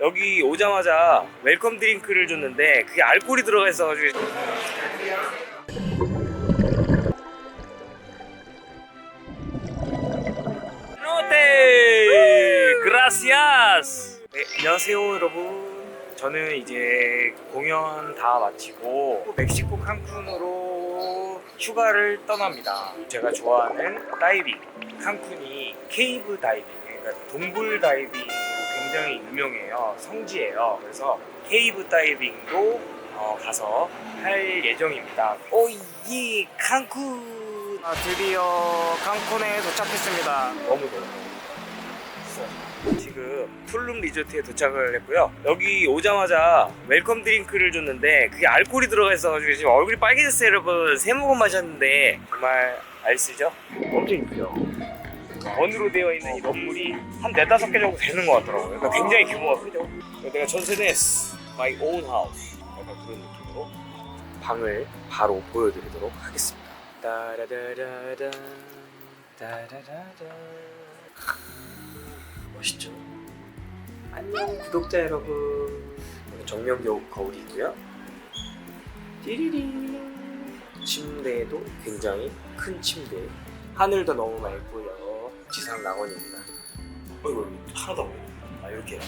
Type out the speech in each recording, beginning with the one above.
여기 오자마자 웰컴 드링크를 줬는데 그게 알코올이 들어가 있어가지고 노테 그라시아스! 네, 안녕하세요 여러분. 저는 이제 공연 다 마치고 멕시코 칸쿤으로 휴가를 떠납니다. 제가 좋아하는 다이빙. 칸쿤이 케이브 다이빙 그러니까 동굴 다이빙으로 굉장히 유명해요 성지예요 그래서 케이브 다이빙도 어, 가서 할 예정입니다 오이 칸쿤 아, 드디어 칸쿤에 도착했습니다 너무 더워요 지금 툴룸 리조트에 도착을 했고요. 여기 오자마자 웰컴 드링크를 줬는데 그게 알코올이 들어가 있어가지고 지금 얼굴이 빨개졌어요, 여러분. 세 모금 마셨는데 정말 알쓰죠? 엄청 이쁘죠? 원으로 되어 있는 이 건물이 한 네다섯 개 정도 되는 것 같더라고요. 그러니까 굉장히 규모가 크죠. 내가 전세냈어. My own house. 약간 그런 느낌으로 방을 바로 보여드리도록 하겠습니다. 따라라라라 따라라라 멋있죠? 안녕 구독자 여러분 정면겨 거울이 있고요 띠리링 침대도 굉장히 큰 침대 하늘도 너무 맑고요 지상 낙원입니다 어이구 하나도 안 보여 아 이렇게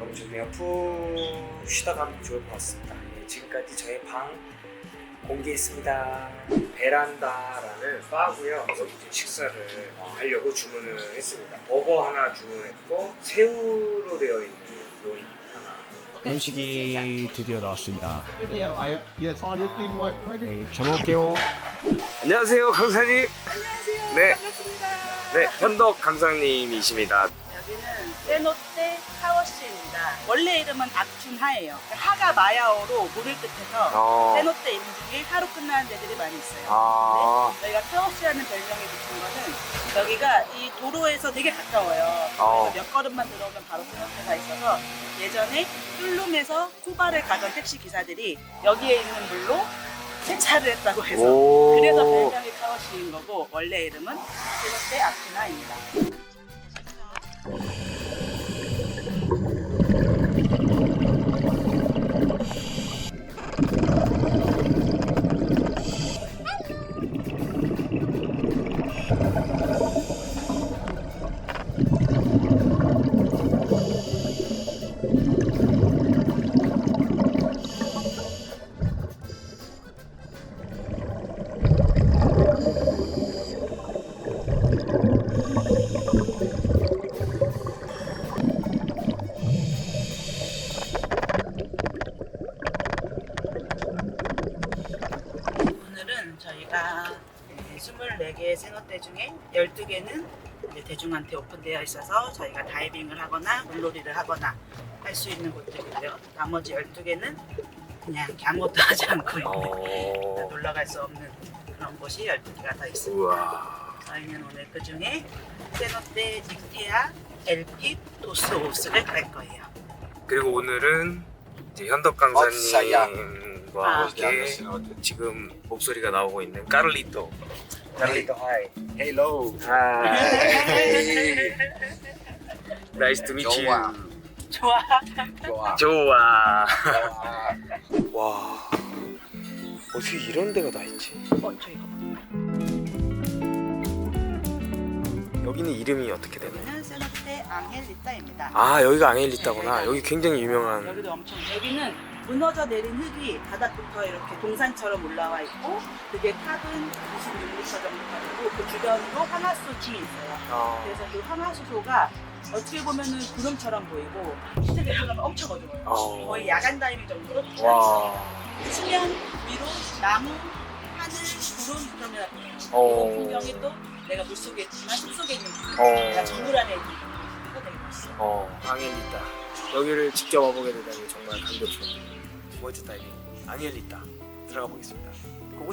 엄청 그냥 푹 쉬다가 좋을 것 같습니다 예, 지금까지 저의 방 공개했습니다. 베란다라는 바고요. 이제 식사를 어, 하려고 주문을 했습니다. 버거 하나 주문했고 새우로 되어 있는 요리 하나. 음식이 드디어 나왔습니다. 네, 잘 먹을게요. 안녕하세요, 강사님. 안녕하세요. 네. 반갑습니다. 네, 현덕 강사님이십니다. 여기는 세노테 샤워실입니다. 원래 이름은 악춘하예요. 하가 마야어로 물을 뜻해서 어, 세노테 이름 중에 하루 끝나는 데들이 많이 있어요. 아, 네, 저희가 타워시라는 별명이 붙은 거는 여기가 이 도로에서 되게 가까워요. 어. 그래서 몇 걸음만 들어오면 바로 세노테가 있어서 예전에 뚫룸에서 쿠바를 가던 택시 기사들이 여기에 있는 물로 세차를 했다고 해서 오. 그래서 별명이 타워시인 거고 원래 이름은 세노테 아키나입니다. 저희가 24개의 생어대 중에 12개는 대중한테 오픈되어 있어서 저희가 다이빙을 하거나 물놀이를 하거나 할 수 있는 곳들이고요. 나머지 12개는 그냥 아무것도 하지 않고 어, 놀러 갈 수 없는 그런 곳이 12개가 더 있습니다. 우와. 저희는 오늘 그 중에 세노테 닉테아 엘픽 도스 오스를 갈 거예요. 그리고 오늘은 이제 현덕 강사님 과 아. 함께 지금 목소리가 나오고 있는 까를리토. 까를리토 하이. 헬로. 하이. 나이스 투 미치. 좋아. 좋아. 좋아. 좋아. 와. 어떻게 이런 데가 다 있지? 어, 저 이거. 여기는 이름이 어떻게 되나요? 여기는 세노테 앙헬리타입니다. 아 여기가 앙헬리타구나. 여기 굉장히 유명한. 여기도 엄청 여기는 무너져 내린 흙이 바닥부터 이렇게 동산처럼 올라와 있고 그게 탑은 26m 정도가 되고 그 주변으로 황화수층이 있어요. 어, 그래서 그 황화수소가 어떻게 보면은 구름처럼 보이고 밑에 내려가면 엄청 어두워요. 어. 거의 야간 다이빙 정도로. 와. 수면 위로 나무, 하늘, 구름 그러면 어. 이 풍경이 또 내가 물속에 있지만 숲속에 있는 어. 내가 정글 안에 있는 풍경이 되게 멋있어. 어. 앙헬리타. 여기를 직접 와보게 되다니 정말 감격스럽습니 번째 다이빙 앙헬리타 들어가 보겠습니다. 고고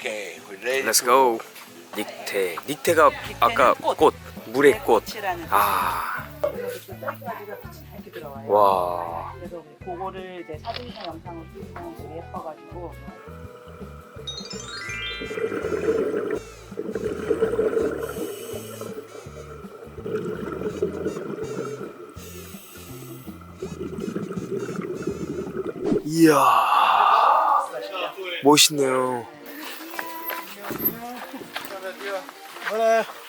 씨. ready Let's go. 닉테. 닉테가 아까 꽃. 꽃. 물의 꽃. 아. 와. 그래서 그거를 이제 사진이나 영상으로 찍으면 되게 예뻐가지고 이야. 멋있네요.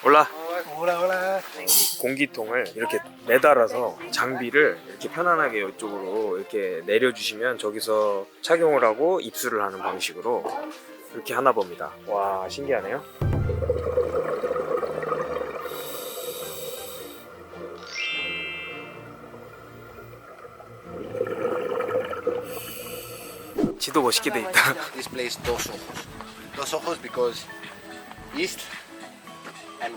올라. Hola, hola. 공기통을 이렇게 매달아서 장비를 이렇게 편안하게 이쪽으로 이렇게 내려주시면 저기서 착용을 하고 입수를 하는 방식으로 이렇게 하나 봅니다. 와 신기하네요. 지도 멋있게 돼 있다. This place dos ojos. Dos ojos because east and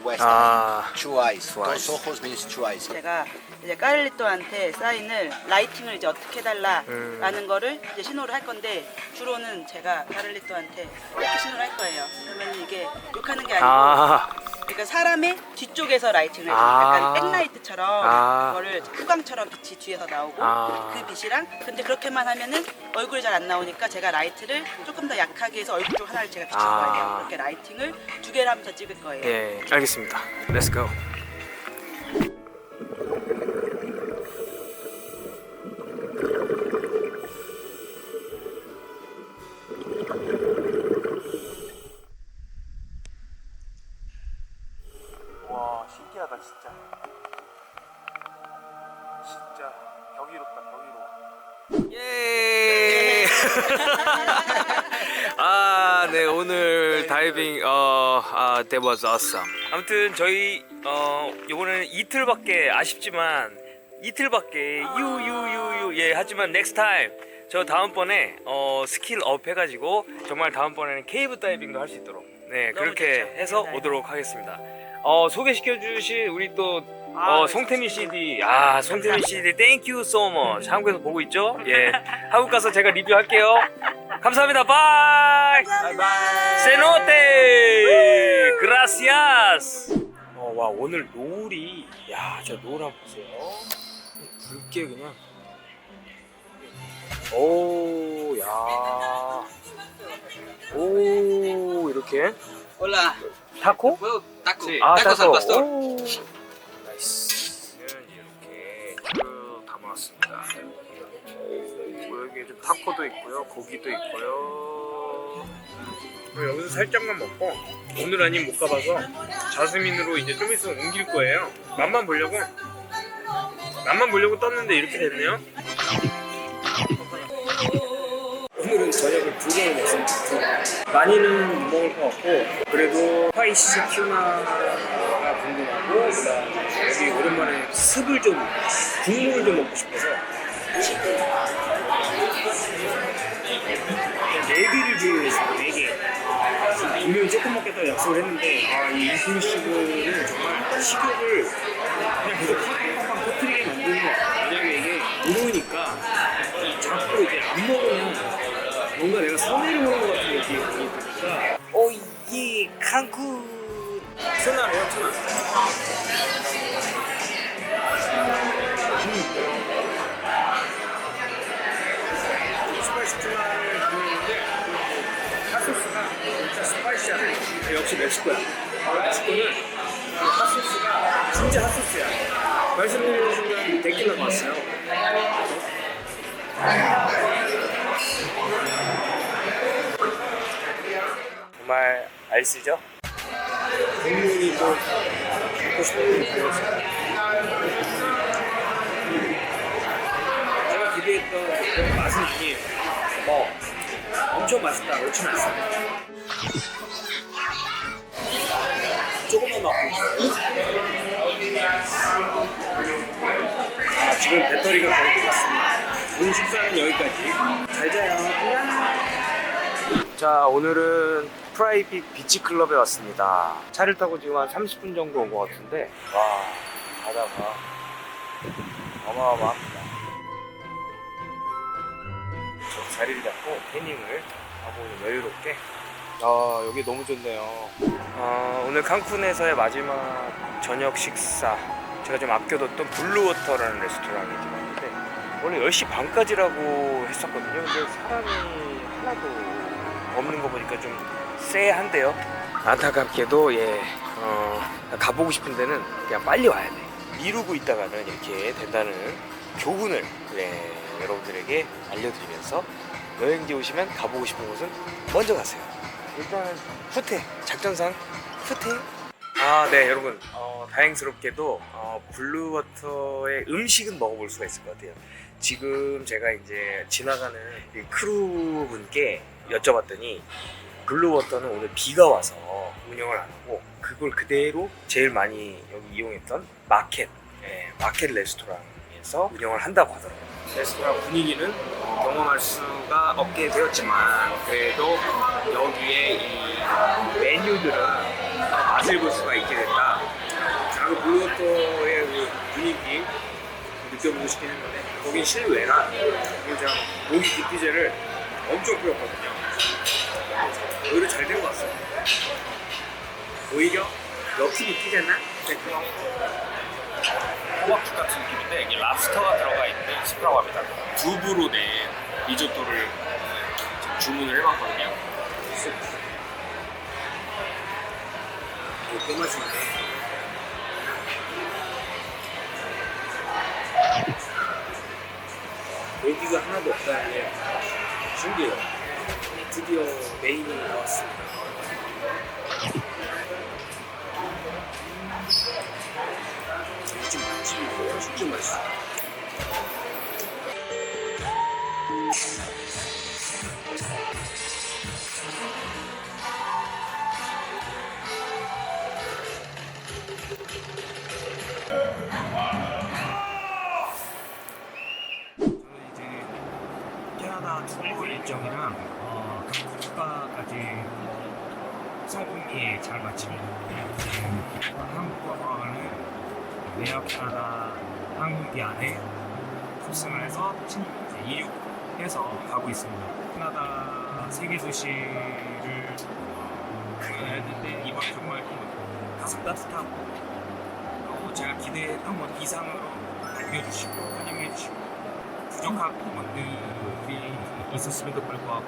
west. 아 Two eyes. Two eyes. Dos ojos means two eyes. 제가 이제 까를리또한테 사인을 라이팅을 이제 어떻게 해달라라는 음. 거를 이제 신호를 할 건데 주로는 제가 까를리또한테 이렇게 신호를 할 거예요. 그러면 이게 욕하는 게 아니고 아, 그러니까 사람의 뒤쪽에서 라이팅을. 아. 약간 백라이트처럼 아. 그거를 후광처럼 빛이 뒤에서 나오고 아. 그 빛이랑 근데 그렇게만 하면은 얼굴이 잘 안 나오니까 제가 라이트를 조금 더 약하게 해서 얼굴 쪽 하나를 제가 돼요. 아. 그렇게 라이팅을 두 개를 하면서 찍을 거예요. 예 알겠습니다. Let's go. 어 아 that was awesome. 아무튼 저희 어 이번에는 이틀밖에 아쉽지만 이틀밖에 유유유유 예 하지만 next time 저 다음번에 어 스킬 업 해가지고 정말 다음번에는 케이브 다이빙도 할 수 있도록 네 너무 그렇게 좋죠. 해서 네. 오도록 하겠습니다. 어 소개시켜 주신 우리 또 아, 어, 송태민 CD. 아, 송태민 CD. Thank you so much. 한국에서 보고 있죠? 예. 한국 가서 제가 리뷰할게요. 감사합니다. 바이. 세노테. 그라시아스. 어, 와, 오늘 노을이 야, 저 노을 한번 보세요. 붉게 그냥. 오, 야. 오, 이렇게. Hola, 타코? ¿puedo taco? 아, pastor. 오. 오, 여기 좀 타코도 있고요, 고기도 있고요. 그리고 여기서 살짝만 먹고 오늘 아니면 못 가봐서 자스민으로 이제 좀 있으면 옮길 거예요. 맛만 보려고. 맛만 보려고 떴는데 이렇게 됐네요. 오늘은 저녁을 두 개를 먹습니다. 많이는 못 먹을 것 같고 그래도 스파이시 튜나가 궁금하고 그다음에 여기 오랜만에 습을 좀 국물을 좀 먹고 싶어서 네 개를 주문했어요. 네 개. 분명히 조금 먹겠다고 약속을 했는데 아이 인플루시브는 정말 식욕을 그냥 계속 팍팍팍 터트리게 만드는 것 같아요. 왜냐면 이게 무르니까 자꾸 이제 안 먹으면 뭔가 내가 손해를 보는 것 같은 느낌이 드니까 오예 한국 천하네요 천하 역시 멕시코야 멕시코는 그 핫소스가 진짜 핫소스야 말씀드리는 순간 데킬라가 왔어요 정말 알쓰죠? 국물이 또 먹고 싶은 게 보였어요. 제가 기대했던 그런 맛은 아니에요. 뭐 엄청 맛있다 그렇진 않습니다. 있어요. 아, 지금 배터리가 거의 끝났습니다. 오늘 식사는 여기까지. 잘 자요. 자 오늘은 프라이빗 비치 클럽에 왔습니다. 차를 타고 지금 한 30분 정도 온 것 같은데 와 바다가 어마어마합니다. 저 자리를 잡고 태닝을 하고 여유롭게 아 여기 너무 좋네요. 아, 오늘 칸쿤에서의 마지막 저녁 식사 제가 좀 아껴뒀던 블루워터라는 레스토랑에 들어갔는데 원래 10시 반까지라고 했었거든요. 근데 사람이 하나도 없는 거 보니까 좀 쎄한데요. 안타깝게도 예 어, 가보고 싶은 데는 그냥 빨리 와야 돼. 미루고 있다가는 이렇게 된다는 교훈을 예, 여러분들에게 알려드리면서 여행지 오시면 가보고 싶은 곳은 먼저 가세요. 일단 후퇴 작전상 후퇴. 아 네 여러분 어, 다행스럽게도 어, 블루워터의 음식은 먹어볼 수가 있을 것 같아요. 지금 제가 이제 지나가는 이 크루 분께 여쭤봤더니 블루워터는 오늘 비가 와서 운영을 안 하고 그걸 그대로 제일 많이 여기 이용했던 마켓 예, 마켓 레스토랑에서 운영을 한다고 하더라고요. 레스토랑 분위기는 경험할 수가 없게 되었지만 그래도 여기에 이 메뉴들은 맛을 볼 수가 있게 됐다. 자, 그 블루워터의 그 분위기 느껴보고 싶긴 했는데 거긴 실외라 제가 고기 디피제를 엄청 뿌렸거든요. 오히려 잘 된 것 같아요. 오히려 옆이 있잖아. 호박죽 같은 느낌인데 이게 랍스터가 들어가 있는 스프라고 합니다. 두부로 된 리조또를 주문을 해봤거든요. 꽤 맛있네. 고기가 하나도 없다는 게 신기해요. 드디어 메인이 나왔습니다. 이집 맛집이고요. 진짜 맛있어. 성공리에 잘. 이제 한국어는 캐나다 항공기 안에 탑승을 해서 이륙해서 가고 있습니다. 캐나다 세계 도시를 가는데 이번 정말 가슴 따뜻하고 어, 제가 기대했던 것 이상으로 알려주시고 환영해주시고 부족한 부분들이 있었음에도 불구하고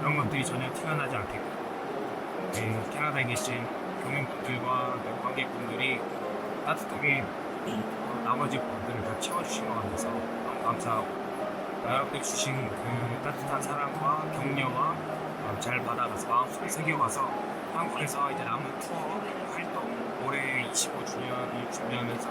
그런 것들이 전혀 티가 나지 않겠고 네, 캐나다에 계신 교민분들과 그 관객분들이 따뜻하게 어, 나머지 분들을 다 채워주신 것 같아서 너무 감사하고 여러분들 주신 그 따뜻한 사랑과 격려와 어, 잘 받아가서 마음속에 새겨가서 한국에서 이제 남은 투어 활동 올해 25주년을 준비하면서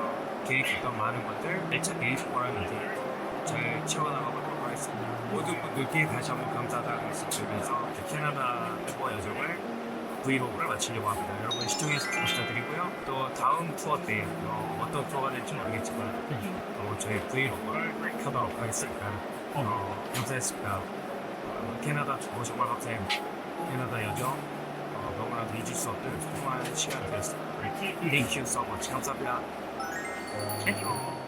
계획했던 많은 것들 애착에 보람이 이제 잘 채워나가보도록 하겠습니다. 모든 분들께 다시 한번 감사하다는 말씀 드리면서 캐나다 투어 여정을 브이로그를 마치려고 합니다. 여러분 시청해주셔서 감사드리고요. 또 다음 투어 때 어, 떤 투어가 될지 모르겠지만 어, 저희 브이로그를 켜도록 하겠습니다. 어, 감사했습니다. 어, 캐나다 투어 정말 감사합니다. 캐나다 여정 어, 너무나도 잊을 수 없는 소중한 시간이 되었습니다. Thank you so much. 감사합니다. 안녕.